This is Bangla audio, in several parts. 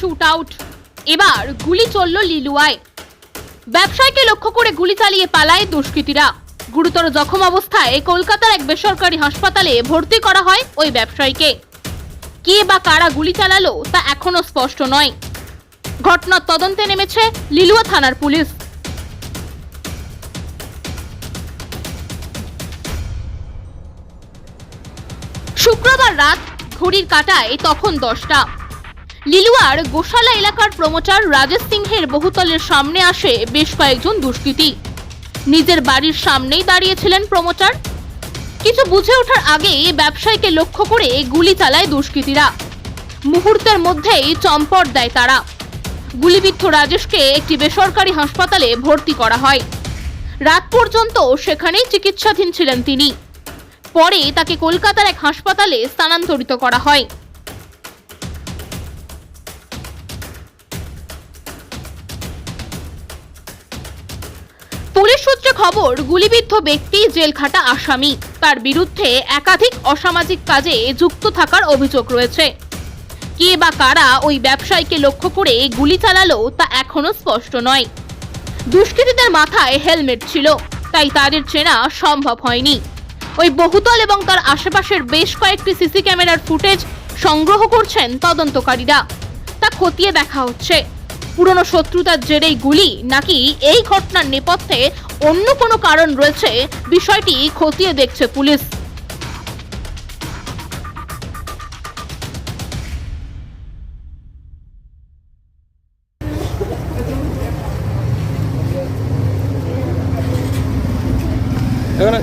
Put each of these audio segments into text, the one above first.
শুট আউট এবার গুলি চলল লিলুয়ায়। ব্যবসায়ীকে লক্ষ্য করে গুলি চালিয়ে পালায় দুষ্কৃতীরা। গুরুতর জখম অবস্থায় কলকাতার এক বেসরকারি হাসপাতালে ভর্তি করা হয় ওই ব্যবসায়ীকে। কে বা কারা গুলি চালালো তা এখনও স্পষ্ট নয়। ঘটনার তদন্তে নেমেছে লিলুয়া থানার পুলিশ। শুক্রবার রাত ঘড়ির কাটায় তখন দশটা। লিলুয়ার গোশালা এলাকার প্রমোটার রাজেশ সিংহের বহুতলের সামনে আসে বেশ কয়েকজন দুষ্কৃতী। নিজের বাড়ির সামনেই দাঁড়িয়েছিলেন প্রমোটার। কিছু বুঝে ওঠার আগেই ব্যবসায়ীকে লক্ষ্য করে গুলি চালায় দুষ্কৃতীরা। মুহূর্তের মধ্যেই চম্পট দেয় তারা। গুলিবিদ্ধ রাজেশকে একটি বেসরকারি হাসপাতালে ভর্তি করা হয়। রাত পর্যন্ত সেখানেই চিকিৎসাধীন ছিলেন তিনি। পরে তাকে কলকাতার এক হাসপাতালে স্থানান্তরিত করা হয়। পুলিশ সূত্রে খবর, গুলিবিদ্ধ ব্যক্তি জেলখাটা আসামি। তার বিরুদ্ধে একাধিক অসামাজিক কাজে যুক্ত থাকার অভিযোগ রয়েছে। কে বা কারা ওই ব্যবসায়ীকে লক্ষ্য করে গুলি চালালো তা এখনও স্পষ্ট নয়। দুষ্কৃতীদের মাথায় হেলমেট ছিল, তাই তাদের চেনা সম্ভব হয়নি। ওই বহুতল এবং তার আশেপাশের বেশ কয়েকটি সিসি ক্যামেরার ফুটেজ সংগ্রহ করছেন তদন্তকারীরা। তা খতিয়ে দেখা হচ্ছে। পুরনো শত্রুতার জেরেই গুলি, নাকি এই ঘটনার নেপথ্যে অন্য কোনো কারণ রয়েছে? বিষয়টি খতিয়ে দেখছে পুলিশ। এখানে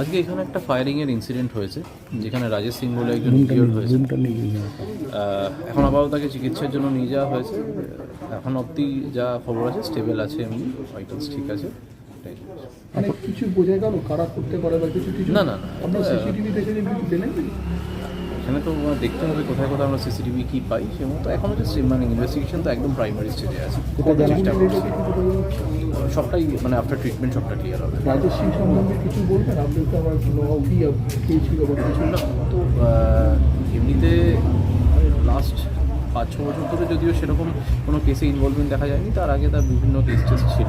আজকে এখানে একটা ফায়ারিং এর ইনসিডেন্ট হয়েছে যেখানে রাজেশ সিং বলে একজন ইনজিওর্ড হয়েছে। এখন আপাতত তাকে চিকিৎসার জন্য নিয়ে যাওয়া হয়েছে। এখন অবধি যা খবর আছে স্টেবল আছে এমনি ভাইটালস ঠিক আছে। মানে কিছু বোঝা গেল কারা করতে পারে বা কিছু কিছু। না, না, না, আপনার এটা- সিসিটিভি দেখে যে পেলেন এখানে তো দেখতে হবে কোথায় কোথায় আমরা সিসিটিভি কি পাই সে মতো এখনও যে মানে ইনভেস্টিগেশন তো একদম প্রাইমারি স্টেজে আছে। চেষ্টা করছি সবটাই মানে আফটার ট্রিটমেন্ট সবটা ক্লিয়ার হবে। সম্বন্ধে কিছু বলবেন? আপনি তো কি ছিল না, তো এমনিতে লাস্ট পাঁচ ছ বছর ধরে যদিও সেরকম কোনো কেসে ইনভলভমেন্ট দেখা যায়নি তার আগে তার বিভিন্ন কেস টেস ছিল।